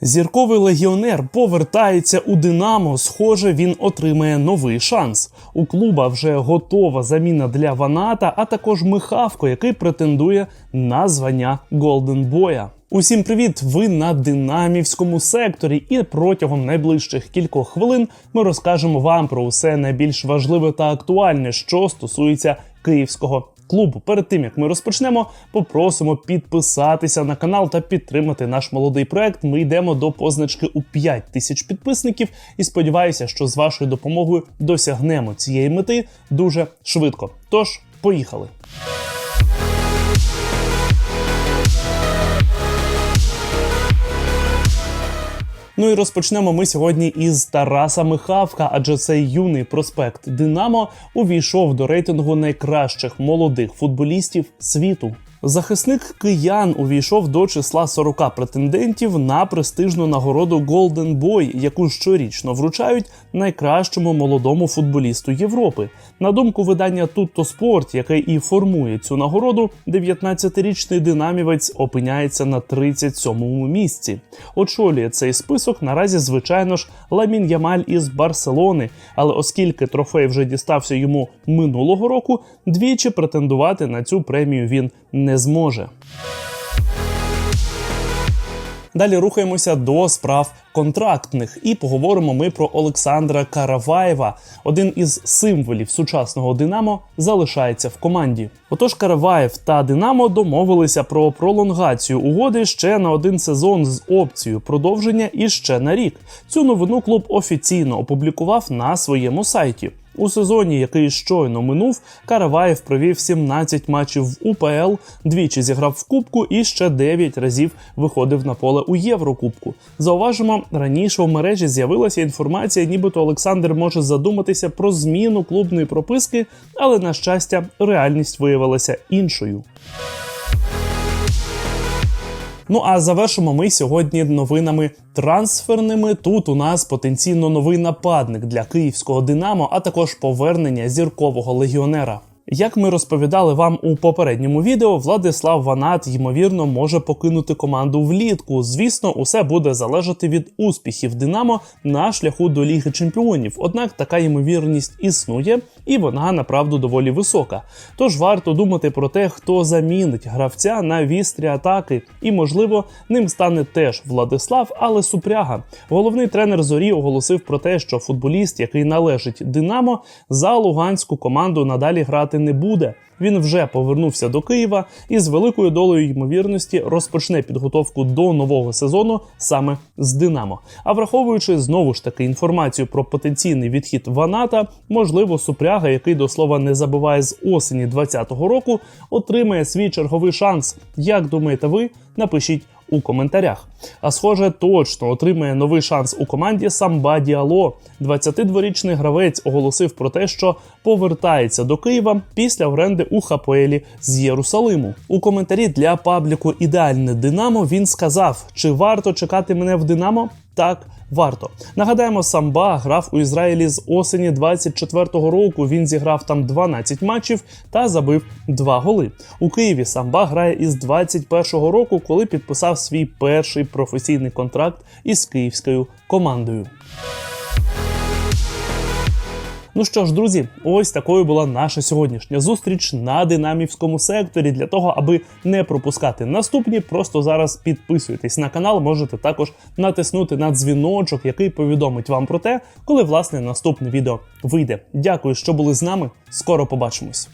Зірковий легіонер повертається у Динамо. Схоже, він отримає новий шанс. У клуба вже готова заміна для Ваната, а також Михавко, який претендує на звання Голден Боя. Усім привіт! Ви на динамівському секторі, і протягом найближчих кількох хвилин ми розкажемо вам про усе найбільш важливе та актуальне, що стосується київського клубу. Перед тим як ми розпочнемо, попросимо підписатися на канал та підтримати наш молодий проект. Ми йдемо до позначки у 5 тисяч підписників і сподіваюся, що з вашою допомогою досягнемо цієї мети дуже швидко. Тож, поїхали! Ну і розпочнемо ми сьогодні із Тараса Михавка, адже цей юний проспект Динамо увійшов до рейтингу найкращих молодих футболістів світу. Захисник киян увійшов до числа 40 претендентів на престижну нагороду Golden Boy, яку щорічно вручають найкращому молодому футболісту Європи. На думку видання Tutto Sport, яке і формує цю нагороду, 19-річний динамівець опиняється на 37-му місці. Очолює цей список наразі, звичайно ж, Ламін Ямаль із Барселони. Але оскільки трофей вже дістався йому минулого року, двічі претендувати на цю премію він не зможе. Далі рухаємося до справ контрактних і поговоримо ми про Олександра Караваєва. Один із символів сучасного Динамо залишається в команді. Отож, Караваєв та Динамо домовилися про пролонгацію угоди ще на один сезон з опцією продовження і ще на рік. Цю новину клуб офіційно опублікував на своєму сайті. У сезоні, який щойно минув, Караваєв провів 17 матчів в УПЛ, двічі зіграв в Кубку і ще 9 разів виходив на поле у Єврокубку. Зауважимо, раніше у мережі з'явилася інформація, нібито Олександр може задуматися про зміну клубної прописки, але на щастя, реальність виявилася іншою. Ну а завершимо ми сьогодні новинами трансферними. Тут у нас потенційно новий нападник для київського Динамо, а також повернення зіркового легіонера. Як ми розповідали вам у попередньому відео, Владислав Ванат ймовірно може покинути команду влітку. Звісно, усе буде залежати від успіхів Динамо на шляху до Ліги Чемпіонів. Однак така ймовірність існує, і вона направду доволі висока. Тож варто думати про те, хто замінить гравця на вістрі атаки, і можливо ним стане теж Владислав, але Супряга. Головний тренер зорі оголосив про те, що футболіст, який належить Динамо, за луганську команду надалі грати не буде. Він вже повернувся до Києва і з великою долею ймовірності розпочне підготовку до нового сезону саме з Динамо. А враховуючи знову ж таки інформацію про потенційний відхід Ваната, можливо, Супряга, який до слова не забуває з осені 2020 року, отримає свій черговий шанс. Як думаєте ви? Напишіть у коментарях. А схоже, точно отримає новий шанс у команді Самба Діало. 22-річний гравець оголосив про те, що повертається до Києва після оренди у Хапоелі з Єрусалиму. У коментарі для пабліку Ідеальне Динамо він сказав: чи варто чекати мене в Динамо? Так. Варто нагадаємо, самба грав у Ізраїлі з осені 24-го року. Він зіграв там 12 матчів та забив 2 голи. У Києві самба грає із 21-го року, коли підписав свій перший професійний контракт із київською командою. Ну що ж, друзі, ось такою була наша сьогоднішня зустріч на динамівському секторі. Для того, аби не пропускати наступні, просто зараз підписуйтесь на канал. Можете також натиснути на дзвіночок, який повідомить вам про те, коли власне наступне відео вийде. Дякую, що були з нами. Скоро побачимось.